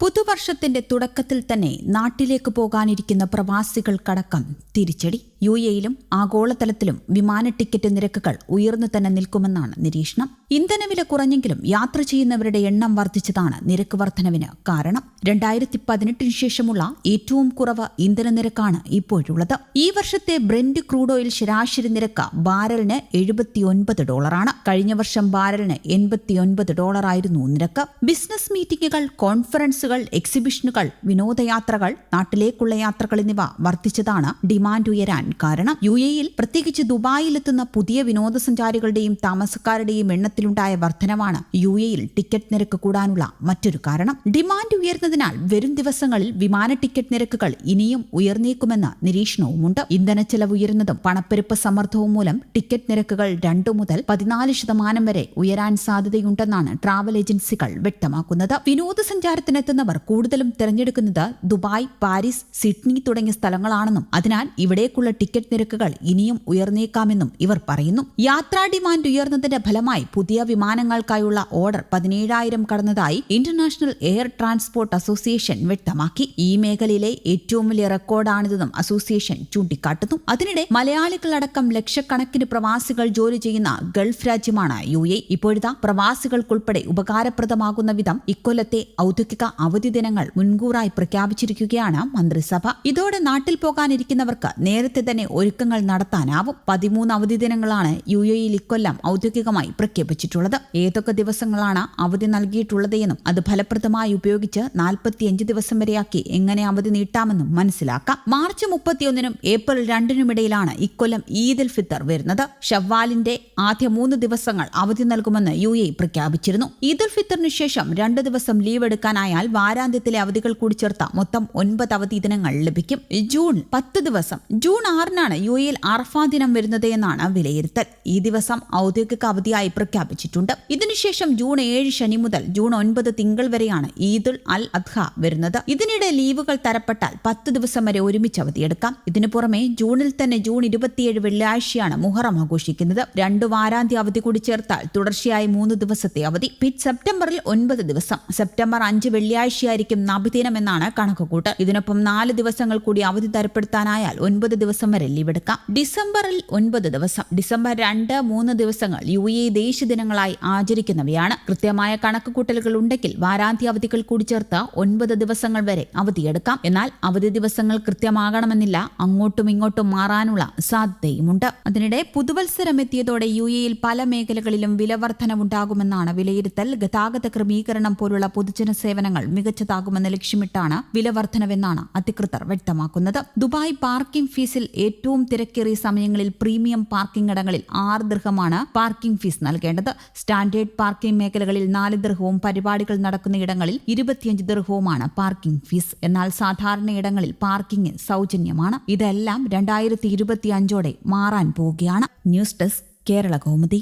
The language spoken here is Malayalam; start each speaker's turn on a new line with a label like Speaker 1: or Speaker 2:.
Speaker 1: പുതുവർഷത്തിന്റെ തുടക്കത്തിൽ തന്നെ നാട്ടിലേക്ക് പോകാനിരിക്കുന്ന പ്രവാസികൾക്കടക്കം തിരിച്ചടി. യു എയിലും ആഗോളതലത്തിലും വിമാന ടിക്കറ്റ് നിരക്കുകൾ ഉയർന്നു തന്നെ നിൽക്കുമെന്നാണ് നിരീക്ഷണം. ഇന്ധനവില കുറഞ്ഞെങ്കിലും യാത്ര ചെയ്യുന്നവരുടെ എണ്ണം വർദ്ധിച്ചതാണ് നിരക്ക് വർധനവിന് കാരണം. രണ്ടായിരത്തി പതിനെട്ടിന് ശേഷമുള്ള ഏറ്റവും കുറവ് ഇന്ധന നിരക്കാണ് ഇപ്പോഴുള്ളത്. ഈ വർഷത്തെ ബ്രെൻഡ് ക്രൂഡ് ഓയിൽ ശരാശരി നിരക്ക് ബാരലിന് എഴുപത്തിയൊൻപത് ഡോളറാണ്. കഴിഞ്ഞ വർഷം ബാരലിന് എൺപത്തിയൊൻപത് ഡോളറായിരുന്നു നിരക്ക്. ബിസിനസ് മീറ്റിംഗുകൾ കോൺഫറൻസുകൾ എക്സിബിഷനുകൾ വിനോദയാത്രകൾ നാട്ടിലേക്കുള്ള യാത്രകൾ എന്നിവ വർദ്ധിച്ചതാണ് ഡിമാൻഡ് ഉയരാൻ കാരണം. യു എയിൽ പ്രത്യേകിച്ച് ദുബായിലെത്തുന്ന പുതിയ വിനോദസഞ്ചാരികളുടെയും താമസക്കാരുടെയും എണ്ണത്തിലുണ്ടായ വർധനവാണ് യു എയിൽ ടിക്കറ്റ് നിരക്ക് കൂടാനുള്ള മറ്റൊരു കാരണം. ഡിമാൻഡ് ഉയർന്നതിനാൽ വരും ദിവസങ്ങളിൽ വിമാന ടിക്കറ്റ് നിരക്കുകൾ ഇനിയും ഉയർന്നേക്കുമെന്ന നിരീക്ഷണവുമുണ്ട്. ഇന്ധന ചെലവ് ഉയരുന്നതും പണപ്പെരുപ്പ് സമ്മർദ്ദവും മൂലം ടിക്കറ്റ് നിരക്കുകൾ രണ്ടു മുതൽ പതിനാല് ശതമാനം വരെ ഉയരാൻ സാധ്യതയുണ്ടെന്നാണ് ട്രാവൽ ഏജൻസികൾ വ്യക്തമാക്കുന്നത്. വിനോദസഞ്ചാരത്തിനെത്തുന്നവർ കൂടുതലും തിരഞ്ഞെടുക്കുന്നത് ദുബായ് പാരീസ് സിഡ്നി തുടങ്ങിയ സ്ഥലങ്ങളാണെന്നും അതിനാൽ ഇവിടേക്കുള്ള ടിക്കറ്റ് നിരക്കുകൾ ഇനിയും ഉയർന്നേക്കാമെന്നും ഇവർ പറയുന്നു. യാത്രാ ഡിമാൻഡ് ഉയർന്നതിന്റെ ഫലമായി പുതിയ വിമാനങ്ങൾക്കായുള്ള ഓർഡർ പതിനേഴായിരം കടന്നതായി ഇന്റർനാഷണൽ എയർ ട്രാൻസ്പോർട്ട് അസോസിയേഷൻ വ്യക്തമാക്കി. ഈ മേഖലയിലെ ഏറ്റവും വലിയ റെക്കോർഡാണിതെന്നും അസോസിയേഷൻ ചൂണ്ടിക്കാട്ടുന്നു. അതിനിടെ മലയാളികളടക്കം ലക്ഷക്കണക്കിന് പ്രവാസികൾ ജോലി ചെയ്യുന്ന ഗൾഫ് രാജ്യമാണ് യു എ. ഇപ്പോഴത്തെ പ്രവാസികൾക്കുൾപ്പെടെ ഉപകാരപ്രദമാകുന്ന വിധം ഇക്കൊല്ലത്തെ ഔദ്യോഗിക അവധി ദിനങ്ങൾ മുൻകൂറായി പ്രഖ്യാപിച്ചിരിക്കുകയാണ് മന്ത്രിസഭ. ഇതോടെ നാട്ടിൽ പോകാനിരിക്കുന്നവർക്ക് നേരത്തെ തന്നെ ഒരുക്കങ്ങൾ നടത്താനാവും. പതിമൂന്ന് അവധി ദിനങ്ങളാണ് യു എയിൽ ഇക്കൊല്ലം ഔദ്യോഗികമായി പ്രഖ്യാപിച്ചിട്ടുള്ളത്. ഏതൊക്കെ ദിവസങ്ങളാണ് അവധി നൽകിയിട്ടുള്ളത് എന്നും അത് ഫലപ്രദമായി ഉപയോഗിച്ച് നാൽപ്പത്തിയഞ്ച് ദിവസം വരെയാക്കി എങ്ങനെ അവധി നീട്ടാമെന്നും മനസ്സിലാക്കാം. മാർച്ച് മുപ്പത്തിയൊന്നിനും ഏപ്രിൽ രണ്ടിനുമിടയിലാണ് ഇക്കൊല്ലം ഈദ് ഫിത്തർ വരുന്നത്. ഷവ്വാലിന്റെ ആദ്യ മൂന്ന് ദിവസങ്ങൾ അവധി നൽകുമെന്ന് യു എ പ്രഖ്യാപിച്ചിരുന്നു. ഈദ് ഫിത്തറിന് ശേഷം രണ്ട് ദിവസം ലീവ് എടുക്കാനായാൽ വാരാന്ത്യത്തിലെ അവധികൾ കൂടി ചേർത്ത മൊത്തം ഒൻപത് അവധി ദിനങ്ങൾ ലഭിക്കും. ജൂൺ പത്ത് ദിവസം. ജൂൺ ആറിനാണ് യു എയിൽ അറഫാ ദിനം വരുന്നത് എന്നാണ് വിലയിരുത്തൽ. ഈ ദിവസം ഔദ്യോഗിക അവധിയായി പ്രഖ്യാപിച്ചിട്ടുണ്ട്. ഇതിനുശേഷം ജൂൺ ഏഴ് ശനി മുതൽ ജൂൺ ഒൻപത് തിങ്കൾ വരെയാണ് ഈദുൽ അൽ അദ്ഹ വരുന്നത്. ഇതിനിടെ ലീവുകൾ തരപ്പെട്ടാൽ പത്ത് ദിവസം വരെ ഒരുമിച്ച് അവധിയെടുക്കാം ഇതിനു പുറമെ ജൂണിൽ തന്നെ ജൂൺ ഇരുപത്തിയേഴ് വെള്ളിയാഴ്ചയാണ് മുഹറം ആഘോഷിക്കുന്നത്. രണ്ട് വാരാന്ത്യ അവധി കൂടി ചേർത്താൽ തുടർച്ചയായി മൂന്ന് ദിവസത്തെ അവധി. പിറ്റ് സെപ്റ്റംബറിൽ ഒൻപത് ദിവസം. സെപ്റ്റംബർ അഞ്ച് വെള്ളിയാഴ്ചയായിരിക്കും നബിദിനം എന്നാണ് കണക്കുകൂട്ട്. ഇതിനൊപ്പം നാല് ദിവസങ്ങൾ കൂടി അവധി തരപ്പെടുത്താനായാൽ ഒൻപത് ദിവസം വരെ ലീവ് എടുക്കാം ഡിസംബറിൽ ഒൻപത് ദിവസം ഡിസംബർ രണ്ട് മൂന്ന് ദിവസങ്ങൾ യു എ ദേശീയ ദിനങ്ങളായി ആചരിക്കുന്നവയാണ്. കൃത്യമായ കണക്കുകൂട്ടലുകൾ ഉണ്ടെങ്കിൽ വാരാന്ത്യ അവധികൾ കൂടി ചേർത്ത് ഒൻപത് ദിവസങ്ങൾ വരെ അവധിയെടുക്കാം. എന്നാൽ അവധി ദിവസങ്ങൾ കൃത്യമാകണമെന്നില്ല അങ്ങോട്ടും ഇങ്ങോട്ടും മാറാനുള്ള സാധ്യതയുമുണ്ട്. അതിനിടെ പുതുവത്സരം എത്തിയതോടെ യു എയിൽ പല മേഖലകളിലും വിലവർധനവുണ്ടാകുമെന്നാണ് വിലയിരുത്തൽ. ഗതാഗത ക്രമീകരണം പോലുള്ള പൊതുജന സേവനങ്ങൾ മികച്ചതാകുമെന്ന് ലക്ഷ്യമിട്ടാണ് വിലവർധനവെന്നാണ് അധികൃതർ വ്യക്തമാക്കുന്നത്. ദുബായ് പാർക്കിംഗ് ഫീസിൽ ഏറ്റവും തിരക്കേറിയ സമയങ്ങളിൽ പ്രീമിയം പാർക്കിംഗ് ഇടങ്ങളിൽ ആറ് ദൃഹമാണ് പാർക്കിംഗ് ഫീസ് നൽകേണ്ടത്. സ്റ്റാൻഡേർഡ് പാർക്കിംഗ് മേഖലകളിൽ നാല് ദൃഹവും പരിപാടികൾ നടക്കുന്ന ഇടങ്ങളിൽ ഇരുപത്തിയഞ്ച് ദൃഹവുമാണ് പാർക്കിംഗ് ഫീസ്. എന്നാൽ സാധാരണ ഇടങ്ങളിൽ പാർക്കിംഗ് സൗജന്യമാണ്. ഇതെല്ലാം രണ്ടായിരത്തി ഇരുപത്തിയഞ്ചോടെ മാറാൻ പോവുകയാണ്. News desk Kerala Kaumudi.